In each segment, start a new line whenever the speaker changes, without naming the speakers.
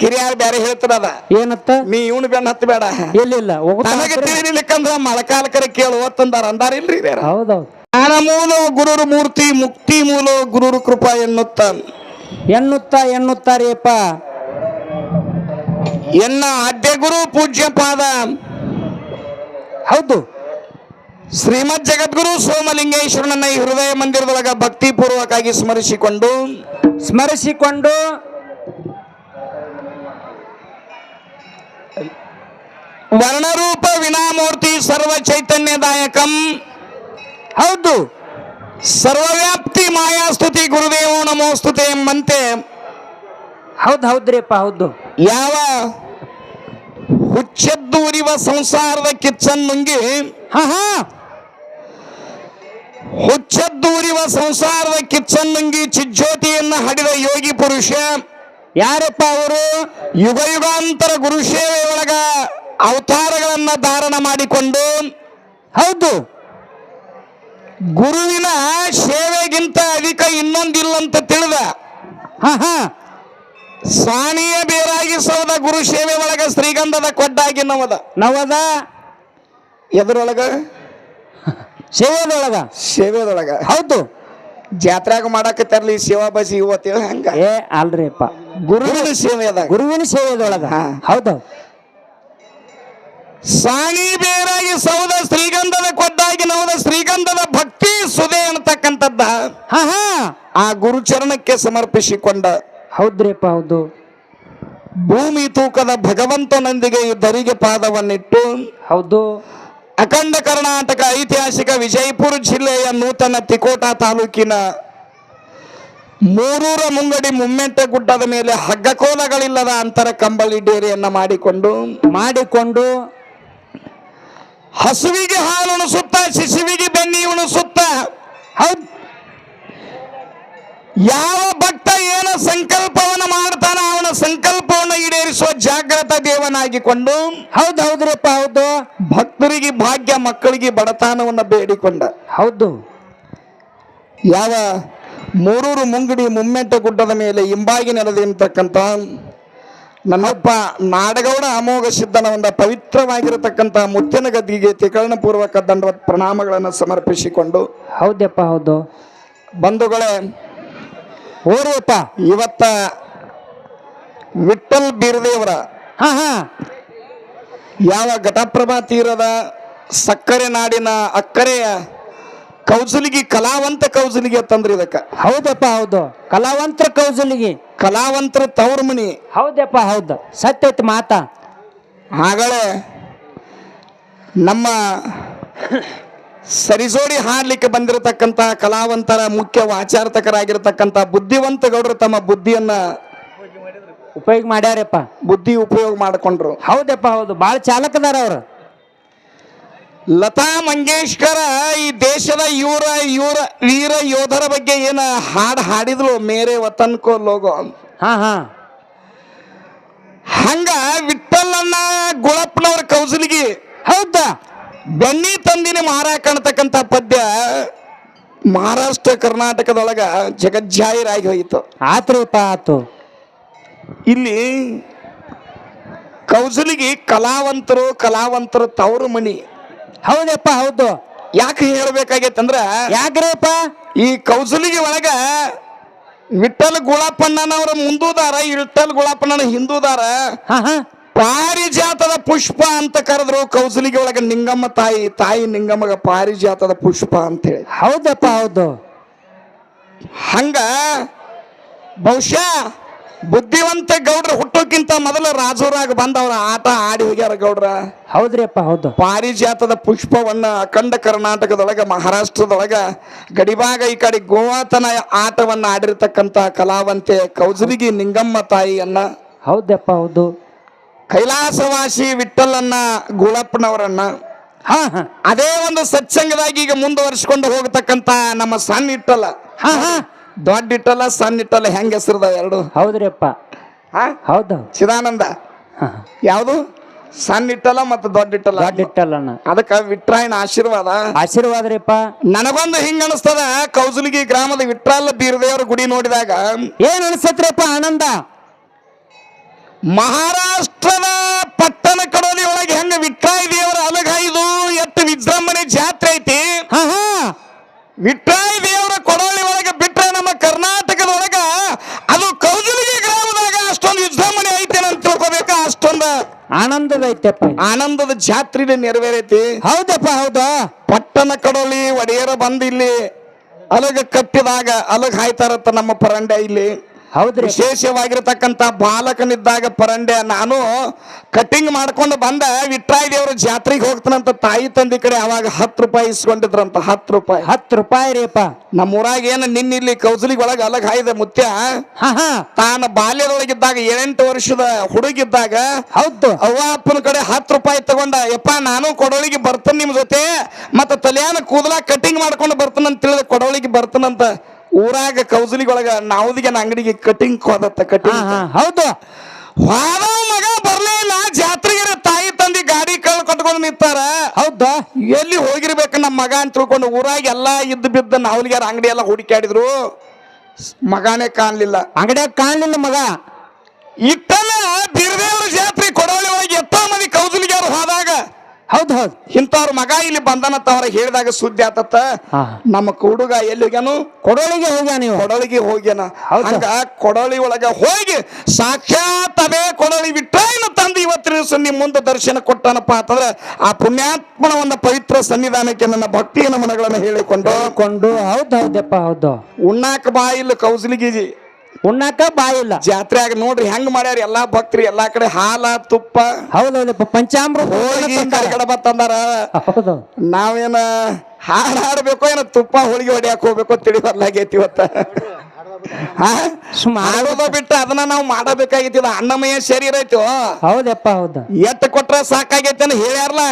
ಕಿರಿಯಾರ್ ಬ್ಯಾರೆ ಹೇಳ್ತಾರದ
ಏನತ್ತ?
ನೀ ಇವನು ಬೆನ್ನ ಹತ್ತ ಬೇಡ
ಎಲ್ಲಿಲ್ಲ
ನನಗೆ ತಿಳಿಲಿಕ್ಕಂದ್ರ ಮಳಕಾಲಕರ ಕೇಳು ಅಂತಂದಾರ ಅಂದಾರ ಇಲ್ರಿ
ಹೌದೌದು.
ಜ್ಞಾನ ಮೂಲ ಗುರುರು ಮೂರ್ತಿ ಮುಕ್ತಿ ಮೂಲ ಗುರುರು ಕೃಪಾ ಎನ್ನುತ್ತ.
ಎನ್ನುತ್ತಾ ಎನ್ನುತ್ತಾರೇಪ?
ಎನ್ನ ಆದ್ಯ ಗುರು ಪೂಜ್ಯ ಪಾದ.
ಹೌದು.
ಶ್ರೀಮದ್ ಜಗದ್ಗುರು ಸೋಮಲಿಂಗೇಶ್ವರನನ್ನ ಈ ಹೃದಯ ಮಂದಿರದೊಳಗ ಭಕ್ತಿಪೂರ್ವಕವಾಗಿ ಸ್ಮರಿಸಿಕೊಂಡು.
ಸ್ಮರಿಸಿಕೊಂಡು
ವರ್ಣರೂಪ ವಿನಾಮೂರ್ತಿ ಸರ್ವ ಚೈತನ್ಯದಾಯಕಂ
ಹೌದು.
ಸರ್ವವ್ಯಾಪ್ತಿ ಮಾಯಾಸ್ತುತಿ ಗುರುದೇವೋ ನಮೋಸ್ತುತೆ ಎಂಬಂತೆ.
ಹೌದು ಹೌದ್ರಿಪ್ಪ ಹೌದು.
ಯಾವ? ಹುಚ್ಚದ್ದೂರಿವ ಸಂಸಾರದ ಕಿಚ್ಚನ್ನುಂಗಿ
ಹಾ ಹಾ.
ಹುಚ್ಚದ್ದೂರಿವ ಸಂಸಾರದ ಕಿಚ್ಚನ್ನುಂಗಿ ಚಿಜ್ಜ್ಯೋತಿಯನ್ನ ಹಡಿದ ಯೋಗಿ ಪುರುಷ.
ಯಾರಪ್ಪ ಅವರು?
ಯುಗ ಯುಗಾಂತರ ಗುರುಸೇವೆ ಒಳಗ. ಅವತಾರಗಳನ್ನ ಧಾರಣ ಮಾಡಿಕೊಂಡು
ಹೌದು.
ಗುರುವಿನ ಸೇವೆಗಿಂತ ಅಧಿಕ ಇನ್ನೊಂದಿಲ್ಲಂತ ತಿಳಿದ.
ಹಾ ಹಾ.
ಸಾಣಿಯ ಬೇರಾಗಿ ಸೋದ ಗುರು ಸೇವೆ ಒಳಗ ಶ್ರೀಗಂಧದ ಕೊಡ್ಡಾಗಿ ನವದ.
ನವದ?
ಎದುರೊಳಗ?
ಸೇವೆದೊಳಗ?
ಸೇವೆದೊಳಗ.
ಹೌದು.
ಜಾತ್ರೆಯಾಗ ಮಾಡಕತ್ತಾರಲಿ ಸೇವಾ ಬಸಿ ಇವತ್ತೇಳಿ ಹಂಗ.
ಏ ಅಲ್ರಿಪ್ಪ.
ಗುರುವಿನ ಸೇವೆದಾಗ.
ಗುರುವಿನ ಸೇವೆದೊಳಗ. ಹೌದು.
ಸಾಣಿ ಬೇರಾಗಿ ಸೌದ ಶ್ರೀಗಂಧದ ಕೊಡ್ಡಾಗಿ ನೋದ ಶ್ರೀಗಂಧದ ಭಕ್ತಿ ಸುದೆ ಅನ್ನತಕ್ಕಂಥದ್ದ.
ಹಾ
ಆ ಗುರುಚರಣಕ್ಕೆ ಸಮರ್ಪಿಸಿಕೊಂಡ
ಹೌದ್ರಿಪ್ಪ ಹೌದು.
ಭೂಮಿ ತೂಕದ ಭಗವಂತನೊಂದಿಗೆ ಯುದ್ಧರಿಗೆ ಧರಿಗೆ ಪಾದವನ್ನಿಟ್ಟು
ಹೌದು.
ಅಖಂಡ ಕರ್ನಾಟಕ ಐತಿಹಾಸಿಕ ವಿಜಯಪುರ ಜಿಲ್ಲೆಯ ನೂತನ ತಿಕೋಟ ತಾಲೂಕಿನ ಮೂರೂರ ಮುಂಗಡಿ ಮುಮ್ಮೆಟ್ಟ ಗುಡ್ಡದ ಮೇಲೆ ಹಗ್ಗಕೋಲಗಳಿಲ್ಲದ ಅಂತರ ಕಂಬಳಿ ಡೇರಿಯನ್ನು ಮಾಡಿಕೊಂಡು
ಮಾಡಿಕೊಂಡು
ಹಸುವಿಗೆ ಹಾಲು ಉಣಿಸುತ್ತ ಶಿಶುವಿಗೆ ಬೆನ್ನಿ ಉಣಿಸುತ್ತ.
ಹೌದು.
ಯಾವ ಭಕ್ತ ಏನ ಸಂಕಲ್ಪವನ್ನ ಮಾಡ್ತಾನ ಅವನ ಸಂಕಲ್ಪವನ್ನು ಈಡೇರಿಸುವ ಜಾಗೃತ ದೇವನಾಗಿಕೊಂಡು
ಹೌದು ಹೌದ್ರಪ್ಪ ಹೌದು.
ಭಕ್ತರಿಗೆ ಭಾಗ್ಯ ಮಕ್ಕಳಿಗೆ ಬಡತನವನ್ನು ಬೇಡಿಕೊಂಡ.
ಹೌದು.
ಯಾವ ಮೂರೂರು ಮುಂಗಡಿ ಮುಮ್ಮೆಟ್ಟ ಗುಡ್ಡದ ಮೇಲೆ ಹಿಂಬಾಗಿ ನೆಲೆದಿರ್ತಕ್ಕಂಥ ನನ್ನಪ್ಪ ನಾಡಗೌಡ ಅಮೋಘ ಸಿದ್ಧನ ಒಂದು ಪವಿತ್ರವಾಗಿರತಕ್ಕಂಥ ಮುತ್ತಿನ ಗದ್ದಿಗೆ ತಿಕರಣ ಪೂರ್ವಕ ದಂಡವತ್ ಪ್ರಣಾಮಗಳನ್ನು ಸಮರ್ಪಿಸಿಕೊಂಡು.
ಹೌದಪ್ಪ ಹೌದು.
ಬಂಧುಗಳೇ
ಓರಿಯಪ್ಪ
ಇವತ್ತ ವಿಠಲ್ ಬೀರದೇವರ
ಹಾ ಹಾ.
ಯಾವ ಘಟಪ್ರಭಾ ತೀರದ ಸಕ್ಕರೆ ನಾಡಿನ ಅಕ್ಕರೆಯ ಕೌಸಲಿಗಿ ಕಲಾವಂತ ಕೌಸಲಿಗೆ ಅಂತಂದ್ರಿ ಇದಕ್ಕ.
ಹೌದಪ್ಪ ಹೌದು. ಕಲಾವಂತರ ಕೌಸಲಿಗೆ
ಕಲಾವಂತರ ತವ್ರ ಮನಿ
ಹೌದಪ್ಪ ಹೌದು. ಸತ್ಯತ್ ಮಾತಾ.
ಹಾಗಳೇ ನಮ್ಮ ಸರಿಸೋಡಿ ಹಾಡ್ಲಿಕ್ಕೆ ಬಂದಿರತಕ್ಕಂತ ಕಲಾವಂತರ ಮುಖ್ಯ ವಾಚಾರ್ತಕರಾಗಿರ್ತಕ್ಕಂಥ ಬುದ್ಧಿವಂತ ಗೌಡರು ತಮ್ಮ ಬುದ್ಧಿಯನ್ನ
ಉಪಯೋಗ ಮಾಡ್ಯಾರಪ್ಪ.
ಬುದ್ಧಿ ಉಪಯೋಗ ಮಾಡಿಕೊಂಡ್ರು.
ಹೌದಪ್ಪ ಹೌದು. ಭಾಳ ಚಾಲಕದಾರ ಅವ್ರು.
ಲತಾ ಮಂಗೇಶ್ಕರ ಈ ದೇಶದ ಇವರ ಯೂರ ವೀರ ಯೋಧರ ಬಗ್ಗೆ ಏನ ಹಾಡು ಹಾಡಿದ್ಲು? ಮೇರೆ ವತನ್ ಕೋ ಲೋಗೋ
ಹಾ ಹಾ.
ಹಂಗ ವಿಠಲನ್ನ ಗುಳಪ್ಪನವ್ರ ಕೌಸಲಿಗೆ
ಹೌದಾ?
ಬೆನ್ನಿ ತಂದಿನ ಮಾರ ಕಾಣತಕ್ಕಂತ ಪದ್ಯ ಮಹಾರಾಷ್ಟ್ರ ಕರ್ನಾಟಕದೊಳಗ ಜಗಜ್ಜಾಹಿರಾಗಿ ಹೋಯಿತು.
ಆತ್ರಿಪ್ಪ ಆತು.
ಇಲ್ಲಿ ಕೌಸಲಿಗೆ ಕಲಾವಂತರು ಕಲಾವಂತರು ತವರು ಮನಿ
ಹೌದಪ್ಪ ಹೌದು.
ಯಾಕೆ ಹೇಳ್ಬೇಕಾಗೈತಂದ್ರ
ಯಾಕ್ರಿಪ್ಪ?
ಈ ಕೌಸಲಿಗೆ ಒಳಗ ವಿಠಲ್ ಗುಳಪ್ಪಣ್ಣನವರ ಮುಂದೂದಾರ ವಿಠಲ್ ಗುಳಾಪಣ್ಣನ ಹಿಂದೂದಾರ ಪಾರಿಜಾತದ ಪುಷ್ಪ ಅಂತ ಕರೆದ್ರು ಕೌಸಲಿಗೆ ಒಳಗ ನಿಂಗಮ್ಮ ತಾಯಿ ತಾಯಿ ನಿಂಗಮ್ಮಗ ಪಾರಿಜಾತದ ಪುಷ್ಪ ಅಂತ ಹೇಳಿ.
ಹೌದಪ್ಪ ಹೌದು.
ಹಂಗ ಬಹುಶಃ ಬುದ್ಧಿವಂತ ಗೌಡ್ರ ಹುಟ್ಟೋಕ್ಕಿಂತ ಮೊದಲು ರಾಜೂರಾಗ ಬಂದವ್ರ ಆಟ ಆಡಿ ಹೋಗ್ಯಾರ ಗೌಡ್ರ.
ಹೌದ್ರಿಪ್ಪ ಹೌದು.
ಪಾರಿಜಾತದ ಪುಷ್ಪವನ್ನ ಅಖಂಡ ಕರ್ನಾಟಕದೊಳಗ ಮಹಾರಾಷ್ಟ್ರದೊಳಗ ಗಡಿಭಾಗ ಈ ಕಡೆ ಗೋವಾತನ ಆಟವನ್ನ ಆಡಿರ್ತಕ್ಕಂತ ಕಲಾವಂತೆ ಕೌಜರಿಗಿ ನಿಂಗಮ್ಮ ತಾಯಿಯನ್ನ.
ಹೌದಪ್ಪ ಹೌದು.
ಕೈಲಾಸವಾಸಿ ವಿಠಲನ್ನ ಗುಳಪ್ಪನವರನ್ನ. ಅದೇ ಒಂದು ಸತ್ಸಂಗದಾಗಿ ಈಗ ಮುಂದುವರಿಸಿಕೊಂಡು ಹೋಗತಕ್ಕಂತ ನಮ್ಮ ಸಣ್ಣ ಇಟ್ಟಲ್ಲ
ಹಾ ಹಾ.
ದೊಡ್ಡ ಇಟ್ಟಲ್ಲ ಸಣ್ಣ ಇಟ್ಟಲ್ಲ ಹೆಂಗ ಹೆಸರುದಾವ ಎರಡು?
ಹೌದ್ರಿಪ್ಪ.
ಹಾ?
ಹೌದು.
ಚಿದಾನಂದ. ಯಾವುದು? ಸಣ್ಣ ಇಟ್ಟಲ್ಲ ಮತ್ತು ದೊಡ್ಡ ಇಟ್ಟಲ್ಲ
ದೊಡ್ಡ ಇಟ್ಟಲ್ಲ
ಅದಕ್ಕ ವಿಟ್ರಾಯಣ ಆಶೀರ್ವಾದ.
ಆಶೀರ್ವಾದ ಆಶೀರ್ವಾದ್ರಿಪ್ಪ.
ನನಗೊಂದು ಹಿಂಗ ಅನಿಸ್ತದ ಕೌಜುಲಿಗಿ ಗ್ರಾಮದ ವಿಟ್ರಾಲ ಬೀರದೇವರ ಗುಡಿ ನೋಡಿದಾಗ.
ಏನ್ ಅನಿಸತ್ರಿಪ್ಪ ಆನಂದ?
ಮಹಾರಾಷ್ಟ್ರದ ಪಟ್ಟಣ ಕಡೋಲಿ ಒಳಗೆ ಹೆಂಗ ವಿಟ್ರಾಯ ದೇವರ ಅಲಗಾಯ್ದು ಎಷ್ಟು ವಿಜೃಂಭಣೆ ಜಾತ್ರೆ ಐತಿ. ವಿಟ್ರಾಯ ದೇವರ ಕೊಡೋಲಿ ಒಳಗೆ ಬಿಟ್ರೆ ನಮ್ಮ ಕರ್ನಾಟಕದೊಳಗ ಅದು ಕೌಜಲಿಗೆ ಗ್ರಾಮದಾಗ ಅಷ್ಟೊಂದು ವಿಜೃಂಭಣೆ ಐತೆ ಅಂತ ತಿಳ್ಕೊಬೇಕ ಅಷ್ಟೊಂದು
ಆನಂದದ ಐತೆಪ್ಪ.
ಆನಂದದ ಜಾತ್ರೆ ನೆರವೇರೈತಿ.
ಹೌದಪ್ಪ ಹೌದು.
ಪಟ್ಟಣ ಕಡೋಲಿ ಒಡೆಯರ ಬಂದಿಲ್ಲಿ ಇಲ್ಲಿ ಅಲಗ ಕಟ್ಟಿದಾಗ ಅಲಗ ಹಾಯ್ತಾರತ್ತ ನಮ್ಮ ಪರಂಡೆ ಇಲ್ಲಿ.
ಹೌದ್ರಿ.
ವಿಶೇಷವಾಗಿರತಕ್ಕಂತ ಬಾಲಕನಿದ್ದಾಗ ಪರಂಡೆ ನಾನು ಕಟಿಂಗ್ ಮಾಡ್ಕೊಂಡು ಬಂದ. ವಿಟ್ರಾಯ ದೇವರು ಜಾತ್ರೆಗೆ ಹೋಗ್ತಾನಂತ ತಾಯಿ ತಂದೆ ಕಡೆ ಅವಾಗ ಹತ್ತು ರೂಪಾಯಿ ಇಸ್ಕೊಂಡಿದ್ರಂತ ಹತ್ತು ರೂಪಾಯಿ.
ಹತ್ತು ರೂಪಾಯಿ ರೀಪ್ಪ.
ನಮ್ಮ ಊರಾಗ ಏನು ನಿನ್ನಿಲ್ಲಿ ಕೌಸಲಿಗೆ ಒಳಗೆ ಅಲಗ ಹಾಯ್ದ ಮುತ್ಯ?
ಹಾ ಹಾ.
ತಾನು ಬಾಲ್ಯದೊಳಗಿದ್ದಾಗ ಏಳೆಂಟು ವರ್ಷದ ಹುಡುಗಿದ್ದಾಗ
ಹೌದು.
ಅವ್ವ ಅಪ್ಪನ ಕಡೆ ಹತ್ತು ರೂಪಾಯಿ ತಗೊಂಡ ಯಪ್ಪ ನಾನು ಕೊಡೋಳಿಗೆ ಬರ್ತೇನೆ ನಿಮ್ ಜೊತೆ ಮತ್ತೆ ತಲೆಯಾನ ಕೂದಲ ಕಟಿಂಗ್ ಮಾಡ್ಕೊಂಡು ಬರ್ತಾನಂತ ತಿಳಿದ ಕೊಡೋಳಿಗೆ ಬರ್ತಾನಂತ ಊರಾಗ ಕೌಸಲಿಗೊಳಗ ನಾವುದಿಗೆ ಅಂಗಡಿಗೆ ಕಟಿಂಗ್ ಹೋದತ್ತ ಕಟಿಂಗ್.
ಹೌದು.
ವಾದ ಮಗ ಬರ್ಲೇ ಇಲ್ಲ ಜಾತ್ರೆಗೆ ತಾಯಿ ತಂದಿ ಗಾಡಿ ಕಳ್ ಕಟ್ಕೊಂಡು ನಿಂತಾರ.
ಹೌದು?
ಎಲ್ಲಿ ಹೋಗಿರ್ಬೇಕು ನಮ್ಮ ಮಗ ಅಂತ ತಿಳ್ಕೊಂಡು ಊರಾಗ ಎಲ್ಲಾ ಇದ್ದು ಬಿದ್ದ ನಾವಲಿಗಾರ ಅಂಗಡಿ ಎಲ್ಲ ಹುಡುಕಾಡಿದ್ರು ಮಗಾನೇ ಕಾಣ್ಲಿಲ್ಲ.
ಅಂಗಡಿಯಾಗ ಕಾಣ್ಲಿಲ್ಲ ಮಗ.
ಇಟ್ಟಲ್ಲ ಬೀರದೇವ್ರ ಜಾತ್ರೆ ಕೊಡವಳಿ ಒಳಗೆ ಎಷ್ಟೋ ಮಂದಿ ಕೌಸಲಿಗಾರ ಹೋದಾಗ
ಹೌದು ಹೌದ್.
ಇಂಥವ್ರ ಮಗ ಇಲ್ಲಿ ಬಂದನತ್ತ ಅವ್ರ ಹೇಳಿದಾಗ ಸುದ್ದಿ ಆತತ್ತ.
ಹಾ.
ನಮ್ಮ ಹುಡುಗ ಎಲ್ಲಿ ಹೋಗ್ಯಾನು
ಕೊಡೋಳಿಗೆ ಹೋಗ್ಯಾನ ನೀವು
ಕೊಡಳಿಗೆ ಹೋಗ್ಯಾನ.
ಹೌದಾ?
ಹಂಗ ಕೊಡಳಿ ಒಳಗ ಹೋಗಿ ಸಾಕ್ಷಾತ್ ಅದೇ ಕೊಡಳಿ ವಿಟ್ರಾಯನ ತಂದು ಇವತ್ತಿನ ದಿವಸ ನಿಮ್ ಮುಂದೆ ದರ್ಶನ ಕೊಟ್ಟನಪ್ಪ ಅಂತಂದ್ರೆ ಆ ಪುಣ್ಯಾತ್ಮನ ಒಂದು ಪವಿತ್ರ ಸನ್ನಿಧಾನಕ್ಕೆ ನನ್ನ ಭಕ್ತಿಯ ನಮನಗಳನ್ನು ಹೇಳಿಕೊಂಡು
ಕೊಂಡು ಹೌದ್ ಹೌದಪ್ಪ ಹೌದು.
ಉಣ್ಣಾಕ ಬಾಯಿಲ್ಲ ಕೌಸಲಿಗಿ
ಉಣ್ಣಾಕ ಬಾಯಿಲ್ಲ
ಆಗ ನೋಡ್ರಿ ಹೆಂಗ್ ಮಾಡ್ಯಾರ ಎಲ್ಲಾ ಭಕ್ತರಿ ಎಲ್ಲಾ ಕಡೆ ಹಾಲ ತುಪ್ಪ
ಹೌದೌದಪ್ಪ ಪಂಚಾಮೃತ
ಹೋಳಿಗೆ ಕಡೆ ತಂದಾರ.
ಹೌದು.
ನಾವೇನ ಹಾಡ್ ಹಾಡ್ಬೇಕು ಏನ ತುಪ್ಪ ಹೋಳಿಗೆ ಹೊಡಿಯಾಕ ಹೋಗ್ಬೇಕು ತಿಳಿ ಬರ್ಲಾಗೈತಿ ಇವತ್ತ.
ಬಿಟ್ಟ
ಮಾಡೋದ ಬಿಟ್ಟು. ಅದನ್ನ ನಾವು ಮಾಡಬೇಕಾಗೈತಿ ಇದು ಅನ್ನಮಯ ಶರೀರ ಐತಿ
ಹೌದಪ್ಪ ಹೌದ.
ಎತ್ತ ಕೊಟ್ರ ಸಾಕಾಗೈತಿ ಅಂತ ಹೇಳ್ಯಾರಲ್ಲ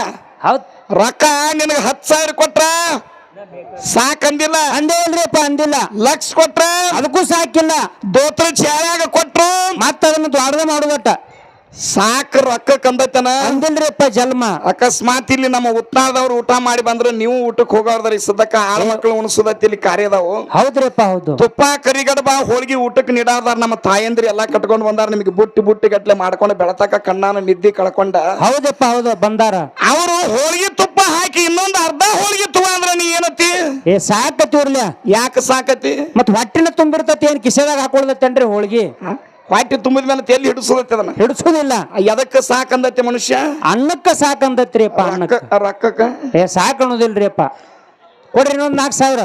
ಹೌದ್.
ರೊಕ್ಕ ನಿನಗ ಹತ್ತು ಸಾವಿರ ಕೊಟ್ರ ಸಾಕಂದಿಲ್ಲ.
ಅಂದೇ ಇಲ್ರಿಪ್ಪ ಅಂದಿಲ್ಲ.
ಲಕ್ಷ ಕೊಟ್ರ?
ಅದಕ್ಕೂ ಸಾಕಿಲ್ಲ.
ದೋತ್ರ ಚಾಳ್ಯಾಗ ಕೊಟ್ರು.
ಮತ್ತ ಅದನ್ನ ದ್ವಾರದ ಮಾಡುದಟ್ಟ.
ಸಾಕ ರೊಕ್ಕ ಕಂದತನ
ಅಂದಿಲ್ರಿಪ್ಪ ಜನ್ಮ.
ಅಕಸ್ಮಾತ್ ಇಲ್ಲಿ ನಮ್ಮ ಉತ್ನಾದವ್ರು ಊಟ ಮಾಡಿ ಬಂದ್ರೆ ನೀವು ಊಟಕ್ಕೆ ಹೋಗೋದ್ರಿ ಸದಕ್ಕ ಆಳು ಮಕ್ಳು ಉಣಸದತ್ತಿ ಇಲ್ಲಿ ಕಾರ್ಯದಾವು
ಹೌದ್ರಿಪ್ಪ ಹೌದು.
ತುಪ್ಪ ಕರಿಗಡಬ ಹೋಳಿಗೆ ಊಟಕ್ಕೆ ನೀಡಾದಾರ ನಮ್ಮ ತಾಯಂದ್ರಿ ಎಲ್ಲಾ ಕಟ್ಕೊಂಡು ಬಂದಾರ. ನಿಮಗೆ ಬುಟ್ಟಿ ಬುಟ್ಟಿ ಗಟ್ಲೆ ಮಾಡ್ಕೊಂಡು ಬೆಳತಕ ಕಣ್ಣಾನ ನಿದ್ದಿ ಕಳ್ಕೊಂಡ.
ಹೌದಪ್ಪ ಹೌದು ಬಂದಾರ.
ಅವರು ಹೋಳಿಗೆ ತುಪ್ಪ ಹಾಕಿ ಇನ್ನೊಂದು ಅರ್ಧ ಹೋಳಿಗೆ ತುಪ್ಪ ಅಂದ್ರೆ ನೀ ಏನತಿ
ಏ ಸಾಕತಿ
ಯಾಕೆ ಸಾಕತಿ?
ಮತ್ ಹೊಟ್ಟಿನ ತುಂಬಿರ್ತತಿ ಏನ್ ಕಿಸೆದಾಗ ಹಾಕೊಳ್ದತ್ತೇನ್ರಿ ಹೋಳ್ಗಿ?
ಹೊಟ್ಟೆ ತುಂಬಿದ ಮೇಲೆ ತೆಲ್ಲಿ ಹಿಡಿಸೋದತ್ತೆ ಅದನ್ನ.
ಹಿಡಿಸೋದಿಲ್ಲ.
ಎದಕ್ಕೆ ಸಾಕಂದತ್ತೆ ಮನುಷ್ಯ?
ಅನ್ನಕ್ಕೆ ಸಾಕಂದತ್ರಿಯಪ್ಪ ಅನ್ನಕ್ಕ.
ರೊಕ್ಕ ರೊಕ್ಕಕ್ಕ?
ಏ ಸಾಕಣೋದಿಲ್ರಿಯಪ್ಪ. ಕೊಡ್ರಿ ಇನ್ನೊಂದು ನಾಲ್ಕು ಸಾವಿರ.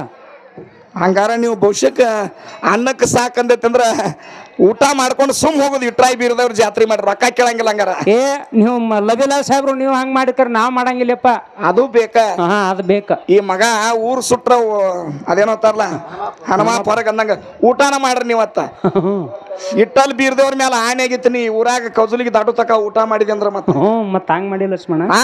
ಹಂಗಾರ ನೀವು ಭವಿಷ್ಯಕ್ಕ ಅನ್ನಕ್ಕೆ ಸಾಕಂದೈತೆ ಅಂದ್ರ ಊಟ ಮಾಡ್ಕೊಂಡು ಸುಮ್ ಹೋಗೋದು ಇಟ್ರಾಯ್ ಬೀರದವ್ರು ಜಾತ್ರೆ ಮಾಡಿ ರೊಕ್ಕ ಕೇಳಂಗಿಲ್ಲ ಹಂಗಾರ.
ಏ ನೀವು ಮ- ಲಬಿಲಾ ಸಾಹೇಬ್ರು ನೀವು ಹಂಗ್ ಮಾಡಿಕರ್ ನಾವ್ ಮಾಡಂಗಿಲ್ಲಪ್ಪ.
ಅದು ಬೇಕ.
ಹಾ ಅದು ಬೇಕ.
ಈ ಮಗ ಊರ್ ಸುಟ್ರ ಓ- ಅದೇನೋ ಅಂತಾರಲ್ಲ ಹನುಮ ಹೊರಗೆ ಅಂದಂಗ ಊಟನ ಮಾಡ್ರಿ ನೀವತ್ತ ಇಟ್ಟಲ್ಲಿ ಬೀರ್ದವ್ರ ಮೇಲೆ ಆನೆ ಆಗಿತ್ತು ನೀ ಊರಾಗ ಕೌಸಲಿಗೆ ದಾಟು ತಕ ಊಟ ಮಾಡಿದೆ ಅಂದ್ರ ಮತ್ತ.
ಹ್ಞೂ ಮತ್ತ ಹಂಗ್ ಮಾಡಿ ಲಕ್ಷ್ಮಣ.
ಹಾ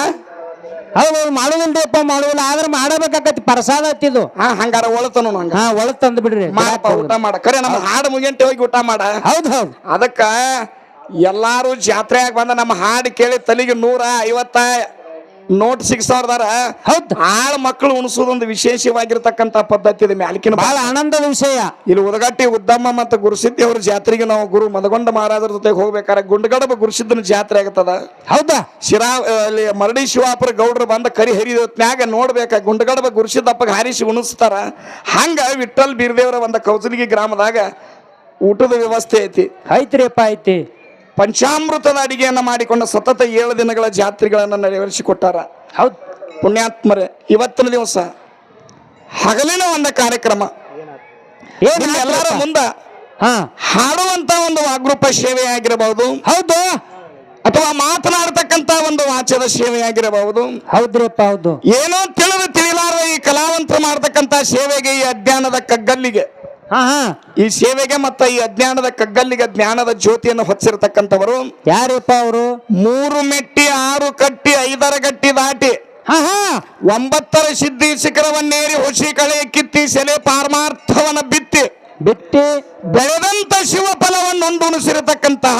ಹೌದು ಮಾಡುದಿಲ್ರಿಪ್ಪ ಮಾಡುದಿಲ್ಲ ಆದ್ರೆ ಮಾಡಬೇಕಾಕತಿ ಪ್ರಸಾದ ಹತ್ತಿದು
ಹಾ ಹಂಗಾರ ಒಳತನು ನಂಗ.
ಹಾ ಒಳಗ್ ತಂದು ಬಿಡ್ರಿ.
ಮಾಡಪ್ಪ ಊಟ ಮಾಡ. ಕರೆ ನಮ್ಮ ಹಾಡು ಮುಗಿಂಟೆ ಹೋಗಿ ಊಟ ಮಾಡ.
ಹೌದು ಹೌದು.
ಅದಕ್ಕ ಎಲ್ಲಾರು ಜಾತ್ರೆಯಾಗ ಬಂದ ನಮ್ಮ ಹಾಡು ಕೇಳಿ ತಲೆಗೆ ನೂರ ಐವತ್ತ ನೋಟ್ ಸಿಗ್ಸಾರ್ದಾರ.
ಹೌದು.
ಆಳ್ ಮಕ್ಕಳು ಉಣಿಸೋದೊಂದು ವಿಶೇಷವಾಗಿರ್ತಕ್ಕಂತ ಪದ್ಧತಿ ಇದೆ ಮ್ಯಾಲಕಿನ
ಬಹಳ ಆನಂದದ ವಿಷಯ.
ಇಲ್ಲಿ ಉದಗಟ್ಟಿ ಉದ್ದಮ್ಮ ಮತ್ತು ಗುರುಸಿದ್ದಿ ಅವ್ರ ಜಾತ್ರೆಗೆ ನಾವು ಗುರು ಮದಗೊಂಡ ಮಹಾರಾಜರ ಜೊತೆಗೆ ಹೋಗ್ಬೇಕಾದ್ರೆ ಗುಂಡಗಡಬ ಗುರುಸಿದ್ದನ ಜಾತ್ರೆ ಆಗತ್ತದ.
ಹೌದಾ?
ಶಿರಾ ಅಲ್ಲಿ ಮರಡಿ ಶಿವಾಪುರ ಗೌಡ್ರು ಬಂದ ಕರಿ ಹರಿದೊತ್ನ್ಯಾಗ ನೋಡ್ಬೇಕ ಗುಂಡಗಡಬ ಗುರುಸಿದ್ದಪ್ಪಗೆ ಹಾರಿಸಿ ಉಣಿಸ್ತಾರ. ಹಂಗ ವಿಠಲ್ ಬೀರ್ದೇವರ ಒಂದು ಕೌಸಲಿಗಿ ಗ್ರಾಮದಾಗ ಊಟದ ವ್ಯವಸ್ಥೆ ಐತಿ.
ಐತ್ರಿಯಪ್ಪ ಐತಿ.
ಪಂಚಾಮೃತದ ಅಡಿಗೆಯನ್ನು ಮಾಡಿಕೊಂಡ ಸತತ ಏಳು ದಿನಗಳ ಜಾತ್ರೆಗಳನ್ನು ನೆರವೇರಿಸಿಕೊಟ್ಟಾರ.
ಹೌದು.
ಪುಣ್ಯಾತ್ಮರೇ ಇವತ್ತಿನ ದಿವಸ ಹಗಲಿನ ಒಂದು ಕಾರ್ಯಕ್ರಮ. ಎಲ್ಲರ? ಮುಂದ
ಹಾ.
ಹಾಡುವಂತ ಒಂದು ವಾಗ್ರೂಪ ಸೇವೆ ಆಗಿರಬಹುದು
ಹೌದು.
ಅಥವಾ ಮಾತನಾಡತಕ್ಕಂತ ಒಂದು ವಾಚದ ಸೇವೆ ಆಗಿರಬಹುದು
ಹೌದ್ರಪ್ಪ ಹೌದು.
ಏನೋ ತಿಳಿದು ತಿಳಿಲಾರ ಈ ಕಲಾವಂತರು ಮಾಡತಕ್ಕಂತ ಸೇವೆಗೆ ಈ ಅಜ್ಞಾನದ ಕಗ್ಗಲ್ಲಿಗೆ
ಹಾ ಹಾ.
ಈ ಸೇವೆಗೆ ಮತ್ತ ಈ ಅಜ್ಞಾನದ ಕಗ್ಗಲ್ಲಿಗೆ ಜ್ಞಾನದ ಜ್ಯೋತಿಯನ್ನು ಹೊಚ್ಚಿರತಕ್ಕಂಥವರು
ಯಾರಪ್ಪ ಅವರು?
ಮೂರು ಮೆಟ್ಟಿ ಆರು ಕಟ್ಟಿ ಐದರ ಗಟ್ಟಿ ದಾಟಿ
ಹಾ ಹಾ.
ಒಂಬತ್ತರ ಸಿದ್ಧಿ ಶಿಖರವನ್ನೇರಿ ಹುಸಿ ಕಳೆ ಕಿತ್ತಿ ಸೆಲೆ ಪಾರಮಾರ್ಥವನ್ನ ಬಿತ್ತಿ
ಬಿತ್ತಿ?
ಬೆಳೆದಂತ ಶಿವ ಫಲವನ್ನು ಉಣಿಸಿರತಕ್ಕಂತಹ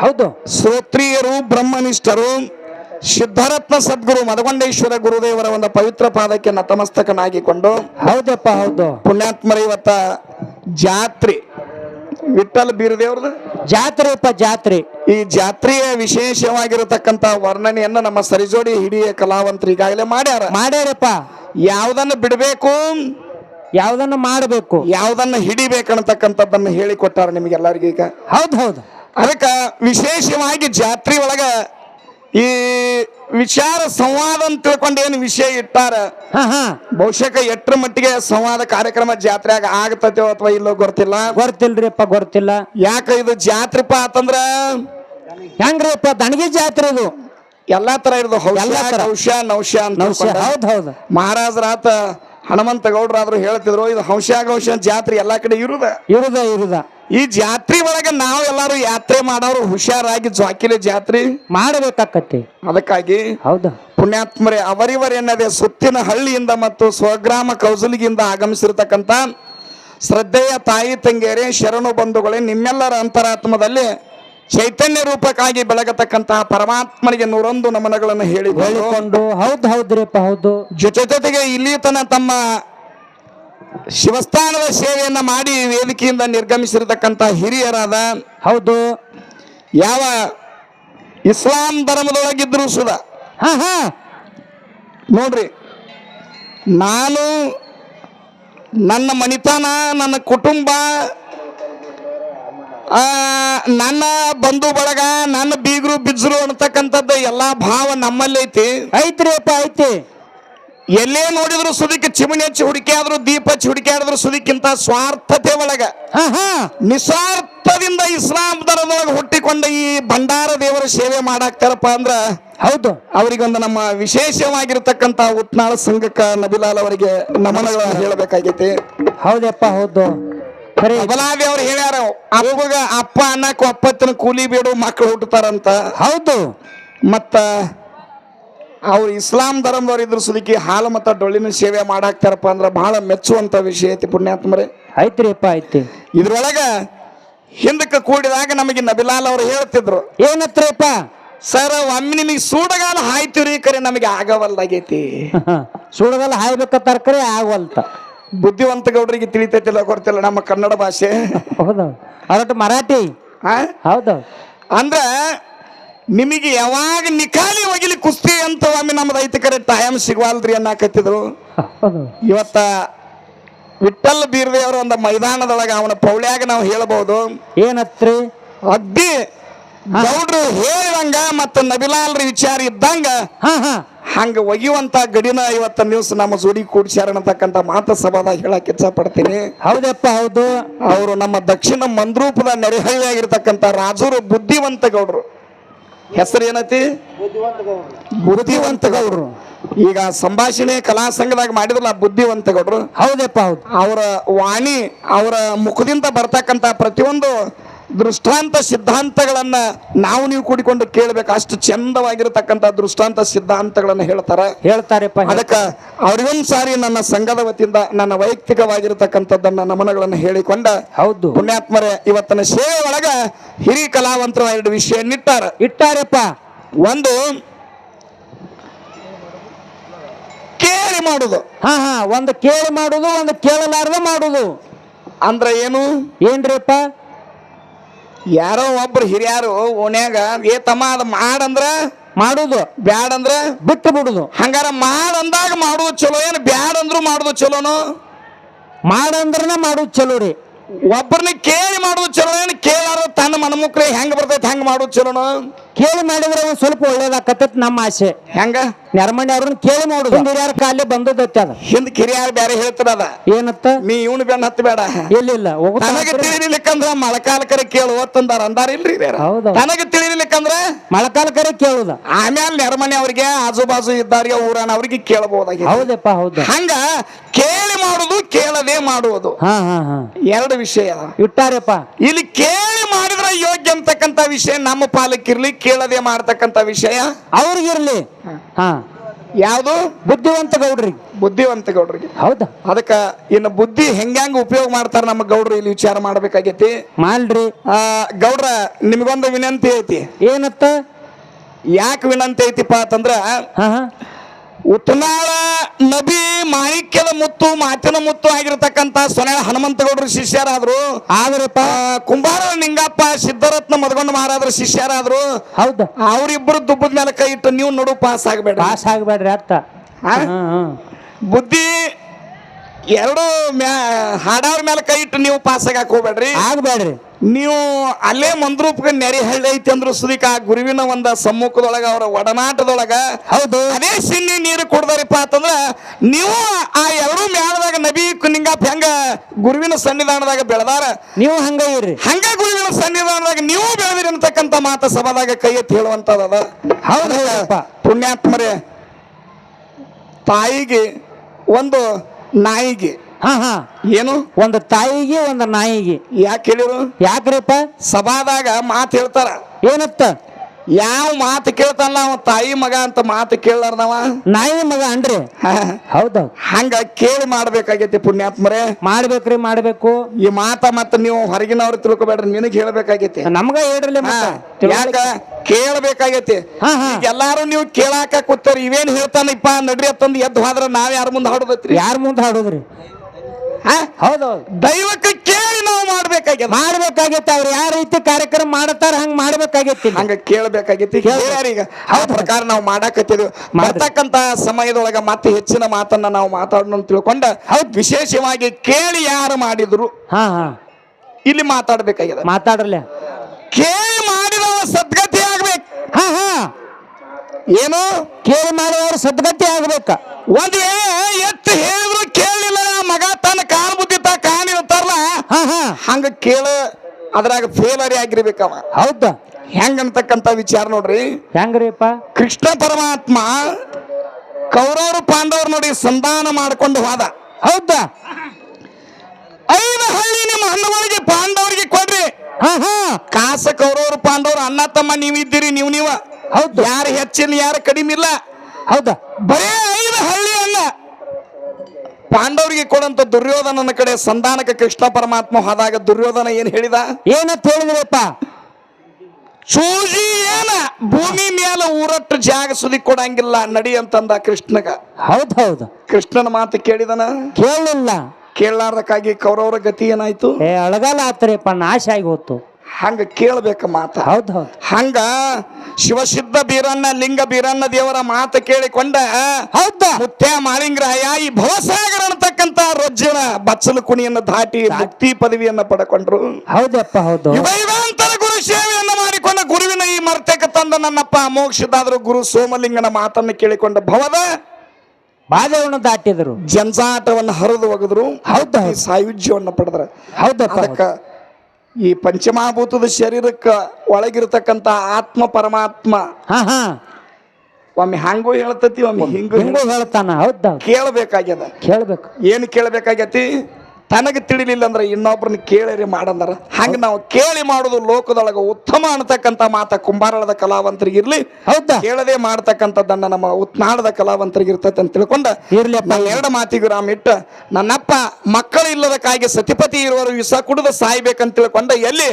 ಹೌದು.
ಶ್ರೋತ್ರಿಯರು ಬ್ರಹ್ಮನಿಷ್ಠರು ಸಿದ್ಧರತ್ನ ಸದ್ಗುರು ಮದಗೊಂಡೇಶ್ವರ ಗುರುದೇವರ ಒಂದು ಪವಿತ್ರ ಪಾದಕ್ಕೆ ನತಮಸ್ತಕನಾಗಿಕೊಂಡು
ಹೌದಪ್ಪ ಹೌದು.
ಪುಣ್ಯಾತ್ಮರ ಇವತ್ತ ಜಾತ್ರೆ ವಿಠಲ್ ಬೀರದೇವ್ರದ್ದು?
ಜಾತ್ರೆಪ್ಪ ಜಾತ್ರೆ.
ಈ ಜಾತ್ರೆಯ ವಿಶೇಷವಾಗಿರತಕ್ಕಂತ ವರ್ಣನೆಯನ್ನ ನಮ್ಮ ಸರಿಜೋಡಿ ಹಿಡಿಯ ಕಲಾವಂತರು ಈಗಾಗಲೇ ಮಾಡ್ಯಾರ.
ಮಾಡ್ಯಾರಪ್ಪ.
ಯಾವ್ದನ್ನ ಬಿಡಬೇಕು?
ಯಾವ್ದನ್ನ ಮಾಡಬೇಕು?
ಯಾವ್ದನ್ನ ಹಿಡಿಬೇಕನ್ನತಕ್ಕಂಥದ್ದನ್ನ ಹೇಳಿಕೊಟ್ಟಾರ ನಿಮಗೆಲ್ಲರಿಗೂ ಈಗ
ಹೌದ್ ಹೌದು.
ಅದಕ್ಕ ವಿಶೇಷವಾಗಿ ಜಾತ್ರೆ ಒಳಗ ಈ ವಿಚಾರ ಸಂವಾದ ಅಂತ ತಿಳ್ಕೊಂಡು ಏನು ವಿಷಯ ಇಟ್ಟಾರ? ಬಹುಶಃ ಎಟ್ರ ಮಟ್ಟಿಗೆ ಸಂವಾದ ಕಾರ್ಯಕ್ರಮ ಜಾತ್ರೆಯಾಗ ಆಗತೈತೋ ಅಥವಾ ಇಲ್ಲೋ ಗೊತ್ತಿಲ್ಲ?
ಗೊತ್ತಿಲ್ರಿಪ್ಪ ಗೊತ್ತಿಲ್ಲ.
ಯಾಕ ಇದು ಜಾತ್ರೆಪ್ಪ ಅಂತಂದ್ರ?
ಹೆಂಗ್ರಿಪ್ಪ ದಣಗಿ ಜಾತ್ರೆ ಇದು.
ಎಲ್ಲಾ ತರ ಇರೋದು. ಹೌಶ ನೌಶ ಅಂತ.
ಹೌದ್ ಹೌದು.
ಮಹಾರಾಜರಾತ ಹನುಮಂತ ಗೌಡ್ರಾದ್ರು ಹೇಳ್ತಿದ್ರು ಇದು ಹಂಶ ಗೌಶ ಜಾತ್ರೆ ಎಲ್ಲಾ ಕಡೆ ಇರುದ.
ಇರುದ ಇರುದ.
ಈ ಜಾತ್ರೆ ಒಳಗೆ ನಾವು ಎಲ್ಲಾರು ಯಾತ್ರೆ ಮಾಡೋರು ಹುಷಾರಾಗಿ ಜಾಕಿಲೆ ಜಾತ್ರೆ.
ಮಾಡಬೇಕಾಕತಿ
ಅದಕ್ಕಾಗಿ
ಹೌದಾ.
ಪುಣ್ಯಾತ್ಮರೇ ಅವರಿವರೆನ್ನದೆ ಸುತ್ತಿನ ಹಳ್ಳಿಯಿಂದ ಮತ್ತು ಸ್ವಗ್ರಾಮ ಕೌಸಲಿಗಿಂದ ಆಗಮಿಸಿರ್ತಕ್ಕಂಥ ಶ್ರದ್ಧೆಯ ತಾಯಿ ತಂಗಿಯರೇ ಶರಣು ಬಂಧುಗಳೇ ನಿಮ್ಮೆಲ್ಲರ ಅಂತರಾತ್ಮದಲ್ಲಿ ಚೈತನ್ಯ ರೂಪಕ್ಕಾಗಿ ಬೆಳಗತಕ್ಕಂತಹ ಪರಮಾತ್ಮನಿಗೆ ನೂರೊಂದು ನಮನಗಳನ್ನು ಹೇಳಿ
ಹೇಳಿಕೊಂಡು ಹೌದು ಹೌದ್ರಿಪ್ಪ ಹೌದು.
ಜೊತೆ ಜೊತೆಗೆ ಇಲ್ಲಿ ತನ ತಮ್ಮ ಶಿವಸ್ಥಾನದ ಸೇವೆಯನ್ನ ಮಾಡಿ ವೇದಿಕೆಯಿಂದ ನಿರ್ಗಮಿಸಿರತಕ್ಕಂಥ ಹಿರಿಯರಾದ
ಹೌದು.
ಯಾವ ಇಸ್ಲಾಂ ಧರ್ಮದೊಳಗಿದ್ರು ಸುಧ
ಹಾ ಹಾ.
ನೋಡ್ರಿ ನಾನು ನನ್ನ ಮನಿತನ ನನ್ನ ಕುಟುಂಬ ಆ, ನನ್ನ ಬಂಧು ಬಳಗ ನನ್ನ ಬೀಗರು ಬಿಜ್ರು ಅನ್ನತಕ್ಕಂಥದ್ದು ಎಲ್ಲಾ ಭಾವ ನಮ್ಮಲ್ಲಿ ಐತಿ.
ಐತ್ರಿಯಪ್ಪ ಐತಿ
ಎಲ್ಲೇ ನೋಡಿದ್ರು ಸುದಿಕ್ಕೆ ಚಿಮಣಿ ಹಚ್ಚಿ ಹುಡುಕಿ ಆದ್ರೂ ದೀಪ ಹಚ್ಚಿ ಹುಡುಕಿ ಆದ್ರೂ ಸುದಿಕ್ಕಿಂತ ಸ್ವಾರ್ಥತೆ ಒಳಗ. ನಿಸ್ವಾರ್ಥದಿಂದ ಇಸ್ಲಾಂ ದರದೊಳಗೆ ಹುಟ್ಟಿಕೊಂಡ ಈ ಭಂಡಾರ ದೇವರ ಸೇವೆ ಮಾಡಾಕ್ತಾರಪ್ಪ ಅಂದ್ರ
ಹೌದು.
ಅವರಿಗೊಂದು ನಮ್ಮ ವಿಶೇಷವಾಗಿರ್ತಕ್ಕಂಥ ಉತ್ನಾಳ ಸಂಘಕ್ಕ ನಬಿಲಾಲ್ ಅವರಿಗೆ ನಮನಗಳ ಹೇಳಬೇಕಾಗೈತಿ.
ಹೌದಪ್ಪ ಹೌದು. ಖರೆ
ಅವ್ರು ಹೇಳ್ಯಾರ ಅಪ್ಪಗ ಅಪ್ಪ ಅನ್ನಕ್ ಒಪ್ಪತ್ತಿನ ಕೂಲಿ ಬೇಡು ಮಕ್ಕಳು ಹುಟ್ಟುತ್ತಾರಂತ.
ಹೌದು.
ಮತ್ತ ಅವ್ರು ಇಸ್ಲಾಂ ಧರ್ಮದವ್ರು ಇದ್ರ ಸುದಿಕಿ ಹಾಲು ಮತ್ತ ಡೊಳ್ಳಿನ ಸೇವೆ ಮಾಡಾಕ್ತಾರಪ್ಪ ಅಂದ್ರೆ ಬಹಳ ಮೆಚ್ಚುವಂತ ವಿಷಯ ಐತಿ ಪುಣ್ಯಾತ್ಮರೇ.
ಐತ್ರಿಪ್ಪ ಐತಿ
ಇದ್ರೊಳಗ ಹಿಂದಕ್ಕೆ ಕೂಡಿದಾಗ ನಮಗೆ ನಬಿಲಾಲ್ ಅವ್ರು ಹೇಳ್ತಿದ್ರು.
ಏನತ್ರಪ್ಪ?
ಸರ್ ಒಮ್ಮೆ ನಿಮಗೆ ಸೂಡಗಾಲ ಹಾಯ್ತಿವ್ರಿ ಕರೆ ನಮಗೆ ಆಗವಲ್ಲಾಗೈತಿ
ಸೂಡಗಾಲ ಹಾಯ್ಬೇಕ ತರ್ಕರಿ ಆಗವಲ್ತ.
ಬುದ್ಧಿವಂತ ಗೌಡರಿಗೆ ತಿಳಿತೈತಿಲ್ಲ ಗೊತ್ತಿಲ್ಲ ನಮ್ಮ ಕನ್ನಡ ಭಾಷೆ.
ಹೌದು. ಅದಟ್ಟು ಮರಾಠಿ.
ಆ?
ಹೌದು.
ಅಂದ್ರ ನಿಮಗೆ ಯಾವಾಗ ನಿಖಾಲಿ ಒಗಿಲಿ ಕುಸ್ತಿ ಅಂತ ಒಮ್ಮೆ ನಮ್ದು ಐತಿ ಕರೆ ಟೈಮ್ ಸಿಗುವಲ್ರಿ ಅನ್ನಕತ್ತಿದ್ರು.
ಹೌದು.
ಇವತ್ತ ವಿಠಲ್ ಬೀರ್ದೇವ್ರ ಒಂದು ಮೈದಾನದೊಳಗೆ ಅವನ ಪೌಳ್ಯಾಗ ನಾವು ಹೇಳಬಹುದು.
ಏನತ್ರಿ?
ಅಗ್ದಿ ಗೌಡ್ರು ಹೇಳಿದಂಗ ಮತ್ತ ನಬಿಲಾಲ್ರ ವಿಚಾರ ಇದ್ದಂಗ
ಹಾ ಹಾ.
ಹಂಗ ಒಗಿಯುವಂತ ಗಡಿನ ಇವತ್ತ ನ್ಯೂಸ್ ನಮ್ಮ ಜೋಡಿ ಕೂಡಿಸ್ಯಾರ ಅನ್ನತಕ್ಕಂಥ ಮಾತ ಸಭಾದಾಗ ಹೇಳಕ್ಕೆ ಇಚ್ಛಪಡ್ತೀನಿ.
ಹೌದಪ್ಪ ಹೌದು.
ಅವರು ನಮ್ಮ ದಕ್ಷಿಣ ಮಂದ್ರೂಪದ ನೆರೆಹಳ್ಳಿಯಾಗಿರ್ತಕ್ಕಂಥ ರಾಜರು ಬುದ್ಧಿವಂತ ಗೌಡ್ರು. ಹೆಸರು ಏನತಿ? ಬುದ್ಧಿವಂತ ಗೌಡ್ರು. ಈಗ ಸಂಭಾಷಣೆ ಕಲಾ ಸಂಘದಾಗ ಮಾಡಿದ್ರಲ್ಲ ಬುದ್ಧಿವಂತ ಗೌಡ್ರು.
ಹೌದಪ್ಪ ಹೌದು.
ಅವರ ವಾಣಿ ಅವರ ಮುಖದಿಂದ ಬರ್ತಕ್ಕಂಥ ಪ್ರತಿಯೊಂದು ದೃಷ್ಟಾಂತ ಸಿದ್ಧಾಂತಗಳನ್ನು ನಾವು ನೀವು ಕೂಡಿಕೊಂಡು ಕೇಳಬೇಕು. ಅಷ್ಟು ಚಂದವಾಗಿರತಕ್ಕಂಥ ದೃಷ್ಟಾಂತ ಸಿದ್ಧಾಂತಗಳನ್ನು ಹೇಳ್ತಾರೆ.
ಹೇಳ್ತಾರೆ.
ಅದಕ್ಕೆ ಅವ್ರಿಗೊಂದು ಸಾರಿ ನನ್ನ ಸಂಘದ ವತಿಯಿಂದ ನನ್ನ ವೈಯಕ್ತಿಕವಾಗಿರತಕ್ಕಂಥದ್ದನ್ನ ನಮನಗಳನ್ನು ಹೇಳಿಕೊಂಡ
ಹೌದು.
ಪುಣ್ಯಾತ್ಮರೇ ಇವತ್ತಿನ ಸೇವೆ ಒಳಗ ಹಿರಿಯ ಕಲಾವಂತರು ಎರಡು ವಿಷಯ ಇಟ್ಟಾರ.
ಇಟ್ಟಾರಪ್ಪ.
ಒಂದು ಕೇಳಿ ಮಾಡುದು.
ಹಾ ಹಾ ಒಂದು ಕೇಳಿ ಮಾಡುದು ಒಂದು ಕೇಳಲಾರ್ದ ಮಾಡುದು.
ಅಂದ್ರೆ ಏನು?
ಏನ್ರಿಪ್ಪ?
ಯಾರೋ ಒಬ್ರು ಹಿರಿಯರು ಓಣ್ಯಾಗ ಏ ತಮ್ಮ ಅದ ಮಾಡಂದ್ರ?
ಮಾಡುದು.
ಬ್ಯಾಡಂದ್ರ?
ಬಿಟ್ಟು ಬಿಡುದು.
ಹಂಗಾರ ಮಾಡಂದಾಗ ಮಾಡುದು ಚಲೋ ಏನು ಬ್ಯಾಡಂದ್ರು ಮಾಡುದು ಚಲೋನು?
ಮಾಡಂದ್ರನ ಮಾಡುದು ಚಲೋ ರೀ.
ಒಬ್ಬರನ್ನ ಕೇಳಿ ಮಾಡುದು ಚಲೋ ಏನು ಕೇಳಾರ ತನ್ನ ಮನಮುಕ್ರೆ ಹೆಂಗ್ ಬರ್ತೈತೆ ಹೆಂಗ್ ಮಾಡುದು ಚಲೋನು?
ಕೇಳಿ ಮಾಡಿದ್ರೆ ಒಂದ್ ಸ್ವಲ್ಪ ಒಳ್ಳೇದಾಕತ್ತ ನಮ್ಮ ಆಸೆ.
ಹೆಂಗ?
ನೆರಮಣಿ ಅವ್ರನ್ನ ಕೇಳಿ ಮಾಡುದು ಹಿರಿಯರ ಕಾಲೇ ಬಂದದೈತಿ ಅದ.
ಹಿಂದ್ ಕಿರಿಯಾರ ಬ್ಯಾರೆ ಅದ.
ಏನತ್ತ?
ನೀ ಇವನು ಬೆನ್ನ ಹತ್ತ ಬೇಡ
ಎಲ್ಲಿಲ್ಲ ನನಗೆ
ತನಗ ತಿಳಿಲಿಕ್ಕಂದ್ರ ಮಳಕಾಲಕರ ಕೇಳು ತಂದಾರ ಅಂದಾರ ಇಲ್ರಿ. ತನಗ ತಿಳಿಲಿಕ್ಕಂದ್ರ
ಮಳಕಾಲ ಕರೆ ಕೇಳುದ.
ಆಮೇಲೆ ನೆರಮನೆ ಅವ್ರಿಗೆ ಆಜು ಬಾಜು ಇದ್ದಾರಿಗೆ ಊರಾನ ಅವ್ರಿಗೆ ಕೇಳಬಹುದಾಗಿ
ಹೌದಪ್ಪ ಹೌದು.
ಹಂಗ ಕೇಳಿ ಮಾಡುದು ಕೇಳದೆ ಮಾಡುವುದು.
ಹಾ ಹಾ ಹಾ.
ಎರಡು ವಿಷಯ.
ಇಟ್ಟಾರಪ್ಪ.
ಇಲ್ಲಿ ಕೇಳಿ ಮಾಡಿದ್ರೆ ಅಂತಕ್ಕಂಥ ವಿಷಯ ನಮ್ಮ ಪಾಲಕ್ಕಿರ್ಲಿ ಕೇಳದೆ ಮಾಡ್ತಕ್ಕಂಥ ವಿಷಯ.
ಅವ್ರಿಗಿರ್ಲಿ. ಹಾ.
ಯಾವುದು?
ಬುದ್ಧಿವಂತ ಗೌಡ್ರಿ
ಬುದ್ಧಿವಂತ ಗೌಡ್ರಿಗೆ.
ಹೌದಾ?
ಅದಕ್ಕ ಇನ್ನು ಬುದ್ಧಿ ಹೆಂಗ್ಯಾಂಗ ಉಪಯೋಗ ಮಾಡ್ತಾರ ನಮ್ಮ ಗೌಡ್ರು ಇಲ್ಲಿ ವಿಚಾರ ಮಾಡ್ಬೇಕಾಗೈತಿ?
ಮಾಡ್ರಿ.
ಆ ಗೌಡ್ರ ನಿಮ್ಗೊಂದು ವಿನಂತಿ ಐತಿ.
ಏನತ್ತ?
ಯಾಕೆ ವಿನಂತಿ ಐತಿಪ್ಪ ಅಂತಂದ್ರ
ಹಾ ಹಾ.
ಉತ್ತನಾಳ ನಬಿ ಮಾಣಿಕ್ಯದ ಮುತ್ತು ಮಾತಿನ ಮುತ್ತು ಆಗಿರತಕ್ಕಂತ ಸೊನ್ಯಾಳ ಹನುಮಂತಗೌಡರು ಶಿಷ್ಯರಾದ್ರು. ಆದ್ರೆ ಕುಂಬಾರ ನಿಂಗಪ್ಪ ಸಿದ್ಧರತ್ನ ಮದಗೊಂಡ ಮಹಾರಾಜರ ಶಿಷ್ಯರಾದ್ರು.
ಹೌದು.
ಅವರಿಬ್ಬರು ದುಬ್ಬದ ಮೇಲೆ ಕೈ ಇಟ್ಟು ನೀವು ನೋಡು ಪಾಸ್ ಆಗ್ಬೇಡ.
ಪಾಸ್ ಆಗ್ಬೇಡ್ರಿ ಹ್ಮ್
ಬುದ್ಧಿ ಎರಡು ಮ್ಯಾ ಹಾಡವ್ರ ಮೇಲೆ ಕೈ ಇಟ್ಟು ನೀವು ಪಾಸ್ ಆಗಿ ಹೋಗ್ಬೇಡ್ರಿ.
ಆಗ್ಬೇಡ್ರಿ.
ನೀವು ಅಲ್ಲೇ ಮಂದ್ರೂಪ್ಗೆ ನೆರೆ ಹಳ್ಳಿ ಐತಿ ಅಂದ್ರು ಸುದೀಕ ಆ ಗುರುವಿನ ಒಂದ ಸಮ್ಮುಖದೊಳಗ ಅವರ ಒಡನಾಟದೊಳಗ
ಹೌದು.
ಅದೇ ಸಿನ್ನಿ ನೀರು ಕುಡ್ದಾರಿಪ್ಪ ಅಂತಂದ್ರ ನೀವು ಆ ಎರಡು ಮೇಳದಾಗ ನಬಿ ಕುನಿಂಗ ಹೆಂಗ ಗುರುವಿನ ಸನ್ನಿಧಾನದಾಗ ಬೆಳೆದಾರ?
ನೀವು ಹಂಗ ಇರಿ
ಹಂಗ ಗುರುವಿನ ಸನ್ನಿಧಾನದಾಗ ನೀವು ಬೆಳೆದಿರಿ ಅಂತಕ್ಕಂತ ಮಾತ ಸಭಾದಾಗ ಕೈ ಎತ್ತಿ ಹೇಳುವಂತದ
ಹೌದು
ಪುಣ್ಯಾತ್ಮರೇ ತಾಯಿಗೆ ಒಂದು ನಾಯಿಗೆ
ಹಾ ಹಾ.
ಏನು?
ಒಂದು ತಾಯಿಗೆ ಒಂದು ನಾಯಿಗೆ.
ಯಾಕೆ ಹೇಳಿರು
ಯಾಕ್ರಿಪ್ಪ?
ಸಭಾದಾಗ ಮಾತು ಹೇಳ್ತಾರ.
ಏನತ್ತ?
ಯಾವ ಮಾತು ಕೇಳ್ತಾನ ಅವ? ತಾಯಿ ಮಗ ಅಂತ ಮಾತು ಕೇಳಾರ್ದವ
ನಾಯಿ ಮಗ ಅನ್ರಿ. ಹೌದು.
ಹಂಗ ಕೇಳಿ ಮಾಡ್ಬೇಕಾಗೈತಿ ಪುಣ್ಯಾತ್ಮರೇ.
ಮಾಡ್ಬೇಕ್ರಿ ಮಾಡ್ಬೇಕು.
ಈ ಮಾತ ಮತ್ತ ನೀವು ಹೊರಗಿನವ್ರು ತಿಳ್ಕೊಬೇಡ್ರಿ ನಿನಗ್ ಹೇಳ್ಬೇಕಾಗೈತಿ.
ನಮ್ಗ ಹೇಳ್ರಿ
ಯಾಕ? ಕೇಳಬೇಕಾಗೈತಿ. ಎಲ್ಲಾರು ನೀವು ಕೇಳಾಕ ಕೂತಾರ ಇವೇನ್ ಹೇಳ್ತಾನಪ್ಪ? ನಡ್ರಿ ಅಂತಂದ್ ಎದ್ದು ಹೋದ್ರ ನಾವ್ ಯಾರ ಮುಂದೆ ಹಾಡೋದತ್ರಿ?
ಯಾರ ಮುಂದೆ ಹಾಡೋದ್ರಿ? ಹೌದೌದು.
ದೈವಕ್ಕೆ ಕೇಳಿ ನಾವು ಮಾಡ್ಬೇಕಾಗ್ಯದ
ಮಾಡ್ಬೇಕಾಗೈತಿ ಅವ್ರು ಯಾವ ರೀತಿ ಕಾರ್ಯಕ್ರಮ ಮಾಡತಾರ ಹಂಗ ಮಾಡ್ಬೇಕಾಗೈತಿ
ಹಂಗ ಕೇಳಬೇಕಾಗೈತಿ ಈಗ ಆ ಪ್ರಕಾರ ನಾವು ಮಾಡಾಕತ್ತಿದ್ವಿ ಮಾಡ್ತಕ್ಕಂತ ಸಮಯದೊಳಗ ಮತ್ತೆ ಹೆಚ್ಚಿನ ಮಾತನ್ನ ನಾವು ಮಾತಾಡೋಣ ತಿಳ್ಕೊಂಡ ತಿಳ್ಕೊಂಡ ವಿಶೇಷವಾಗಿ ಕೇಳಿ ಯಾರು ಮಾಡಿದ್ರು?
ಹಾ ಹಾ.
ಇಲ್ಲಿ ಮಾತಾಡ್ಬೇಕಾಗ್ಯದ
ಮಾತಾಡ್ರಲ್ಲ.
ಕೇಳಿ ಮಾಡಿದವ ಸದ್ಗತಿ ಆಗ್ಬೇಕು.
ಹಾ ಹಾ.
ಏನು?
ಕೇಳಿ ಮಾಡಿದವರು ಸದ್ಗತಿ ಆಗ್ಬೇಕ.
ಒಂದ್ ಎತ್ತು ಹೇಳಿದ್ರು ಕೇಳಲಿಲ್ಲ ಮಗ ತನ್ನ ಕಾನ್ ಬುದ್ಧಿ ತಾ ಕಾಣಿರ್ತಾರಲ್ಲ
ಹಾ ಹಾ.
ಹಂಗ ಕೇಳ ಅದ್ರಾಗ ಫೇಲರಿ ಆಗಿರ್ಬೇಕವ
ಹೌದಾ?
ಹೆಂಗಂತಕ್ಕಂತ ವಿಚಾರ ನೋಡ್ರಿ.
ಹೆಂಗ್ರಿಪ್ಪ?
ಕೃಷ್ಣ ಪರಮಾತ್ಮ ಕೌರವರು ಪಾಂಡವರು ನೋಡಿ ಸಂಧಾನ ಮಾಡ್ಕೊಂಡು ಹೋದ.
ಹೌದಾ?
ಐದು ಹಳ್ಳಿ ನಿಮ್ಮ ಹಣ್ಣುಗಳಿಗೆ ಪಾಂಡವರಿಗೆ ಕೊಡ್ರಿ.
ಹಾ ಹಾ.
ಕಾಸ ಕೌರವರು ಪಾಂಡವರು ಅಣ್ಣ ತಮ್ಮ ನೀವಿದ್ದೀರಿ ನೀವು ನೀವ.
ಹೌದು.
ಯಾರು ಹೆಚ್ಚಿನ ಯಾರು ಕಡಿಮೆ ಇಲ್ಲ
ಹೌದಾ?
ಬರೇ ಐದು ಹಳ್ಳಿ ಪಾಂಡವರಿಗೆ ಕೊಡಂತ ದುರ್ಯೋಧನನ ಕಡೆ ಸಂಧಾನಕ್ಕೆ ಕೃಷ್ಣ ಪರಮಾತ್ಮ ಹೋದಾಗ ದುರ್ಯೋಧನ ಏನ್ ಹೇಳಿದ?
ಏನಂತ ಹೇಳಿದ್ರಪ್ಪ?
ಚೂಜಿ ಏನ? ಭೂಮಿ ಮೇಲೆ ಊರಟ್ಟು ಜಾಗ ಸುದಿ ಕೊಡಂಗಿಲ್ಲ ನಡಿ ಅಂತಂದ ಕೃಷ್ಣಗ.
ಹೌದ್ ಹೌದು.
ಕೃಷ್ಣನ ಮಾತು ಕೇಳಿದನ?
ಕೇಳಲಿಲ್ಲ.
ಕೇಳಲಾರ್ದಕ್ಕಾಗಿ ಕೌರವರ ಗತಿ ಏನಾಯ್ತು?
ಏ ಅಳಗಾಲ ಆತ್ರಿಪ್ಪ ನಾಶ ಆಗಿ ಹೋತು.
ಹಂಗ ಕೇಳ್ಬೇಕ ಮಾತ.
ಹೌದ್ ಹೌದು.
ಹಂಗ ಶಿವಸಿದ್ಧ ಬೀರಣ್ಣ ಲಿಂಗ ಬೀರಣ್ಣ ದೇವರ ಮಾತು ಕೇಳಿಕೊಂಡ
ಹೌದ?
ಮುತ್ಯ ಮಾಲಿಂಗ್ರಹಯ ಈ ಭವಸಾಗರ ಅಂತಕ್ಕಂತ ರಜ್ಜನ ಬಚ್ಚಲು ಕುಣಿಯನ್ನು ದಾಟಿ ಮುಕ್ತಿ ಪದವಿಯನ್ನ ಪಡ್ಕೊಂಡ್ರು.
ಹೌದಪ್ಪ ಹೌದು.
ಯುಗಯುಗಾಂತರ ಗುರು ಸೇವೆಯನ್ನ ಮಾಡಿಕೊಂಡ ಗುರುವಿನ ಈ ಮರ್ತಕ್ಕೆ ತಂದ ನನ್ನಪ್ಪ ಮೋಕ್ಷದಾದ್ರು ಗುರು ಸೋಮಲಿಂಗನ ಮಾತನ್ನು ಕೇಳಿಕೊಂಡ ಭವದ
ಬಾಧೆಯನ್ನು ದಾಟಿದ್ರು.
ಜಂಜಾಟವನ್ನು ಹರಿದು ಒಗೆದ್ರು.
ಹೌದ?
ಸಾಯುಜ್ಯವನ್ನು ಪಡೆದ್ರ.
ಹೌದಪ್ಪ
ಈ ಪಂಚಮಹಾಭೂತದ ಶರೀರಕ್ಕೆ ಒಳಗಿರತಕ್ಕಂತ ಆತ್ಮ ಪರಮಾತ್ಮ.
ಹಾ ಹಾ.
ಒಮ್ಮೆ ಹಂಗೂ ಹೇಳ್ತತಿ ಒಮ್ಮೆ ಹಿಂಗೂ
ಹಿಂಗೂ ಹೇಳ್ತಾನ ಹೌದಾ
ಕೇಳಬೇಕಾಗ್ಯದ.
ಕೇಳ್ಬೇಕು.
ಏನು ಕೇಳಬೇಕಾಗೈತಿ ತನಗೆ ತಿಳಿಲಿಲ್ಲ ಅಂದ್ರೆ ಇನ್ನೊಬ್ರನ್ನ ಕೇಳಿರಿ ಮಾಡಂದಾರ. ಹಂಗೆ ನಾವು ಕೇಳಿ ಮಾಡೋದು ಲೋಕದೊಳಗ ಉತ್ತಮ ಅನ್ನತಕ್ಕಂತ ಮಾತ ಕುಂಬಾರಳದ ಕಲಾವಂತರಿಗೆ ಇರ್ಲಿ.
ಹೌದಾ?
ಕೇಳದೆ ಮಾಡ್ತಕ್ಕಂಥದ್ದನ್ನ ನಮ್ಮ ಉತ್ನಾಡದ ಕಲಾವಂತರಿಗೆ ಇರ್ತೈತೆ ಅಂತ ತಿಳ್ಕೊಂಡ.
ಇರ್ಲಿಪ್ಪ
ನಾನು ಎರಡು ಮಾತಿಗೆ ರಾಮ್ ಇಟ್ಟ. ನನ್ನಪ್ಪ ಮಕ್ಕಳು ಕಾಯಿಗೆ ಸತಿಪತಿ ಇರುವರು ವಿಷ ಕುಡಿದು ಸಾಯ್ಬೇಕಂತ ತಿಳ್ಕೊಂಡ ಎಲ್ಲಿ?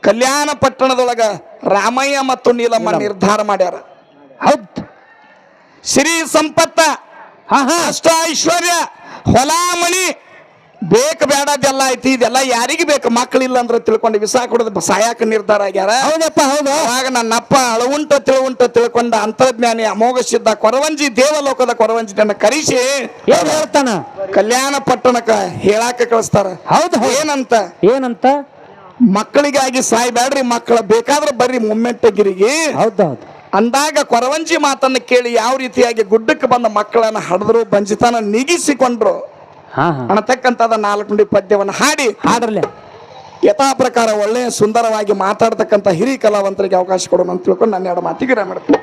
ಕಲ್ಯಾಣ ಪಟ್ಟಣದೊಳಗ ರಾಮಯ್ಯ ಮತ್ತು ನೀಲಮ್ಮ ನಿರ್ಧಾರ ಮಾಡ್ಯಾರ.
ಹೌದ್.
ಶ್ರೀ ಸಂಪತ್ತ
ಹಾ ಹಾ
ಅಷ್ಟ ಐಶ್ವರ್ಯ ಹೊಲ ಮಣಿ ಬೇಕ ಬೇಡದೆಲ್ಲ ಐತಿ ಇದೆಲ್ಲ ಯಾರಿಗೆ ಬೇಕು? ಮಕ್ಕಳಿಲ್ಲ ಅಂದ್ರೆ ತಿಳ್ಕೊಂಡು ವಿಸಾ ಕೊಡೋದು ಸಾಯಕ ನಿರ್ಧಾರ ಆಗ್ಯಾರ?
ಹೌದಪ್ಪ ಹೌದು.
ಆಗ ನನ್ನಪ್ಪ ಅಳವುಂಟ ತಿಳುವುಂಟ ತಿಳ್ಕೊಂಡ ಅಂತರ್ಜ್ಞಾನಿ ಅಮೋಘ ಸಿದ್ಧ ಕೊರವಂಜಿ ದೇವಲೋಕದ ಕೊರವಂಜಿನ ಕರೆಸಿ
ಏನ್ ಹೇಳ್ತಾನ?
ಕಲ್ಯಾಣ ಪಟ್ಟಣಕ್ಕ ಹೇಳಾಕ ಕಳಿಸ್ತಾರ.
ಹೌದು
ಏನಂತ?
ಏನಂತ?
ಮಕ್ಕಳಿಗಾಗಿ ಸಾಯ್ಬೇಡ್ರಿ ಮಕ್ಕಳ ಬೇಕಾದ್ರೆ ಬರ್ರಿ ಮುಮ್ಮೆಟ್ಟಗಿರಿಗೆ
ಹೌದೌದು ಹೌದು.
ಅಂದಾಗ ಕೊರವಂಜಿ ಮಾತನ್ನ ಕೇಳಿ ಯಾವ ರೀತಿಯಾಗಿ ಗುಡ್ಡಕ್ಕೆ ಬಂದ ಮಕ್ಕಳನ್ನ ಹಡಿದ್ರು ಬಂಜಿತನ ನಿಗಿಸಿಕೊಂಡ್ರು. ಅನ್ನತಕ್ಕಂಥದ ನಾಲ್ಕು ನುಡಿ ಪದ್ಯವನ್ನು ಹಾಡಿ
ಹಾಡಲಿ
ಯಥಾ ಪ್ರಕಾರ ಒಳ್ಳೆಯ ಸುಂದರವಾಗಿ ಮಾತಾಡ್ತಕ್ಕಂಥ ಹಿರಿಯ ಕಲಾವಂತರಿಗೆ ಅವಕಾಶ ಕೊಡೋಣ ಅಂತ ತಿಳ್ಕೊಂಡು ನನ್ನ ಎರಡು ಮಾತಿಗೆ ಮಾಡ್ತೀನಿ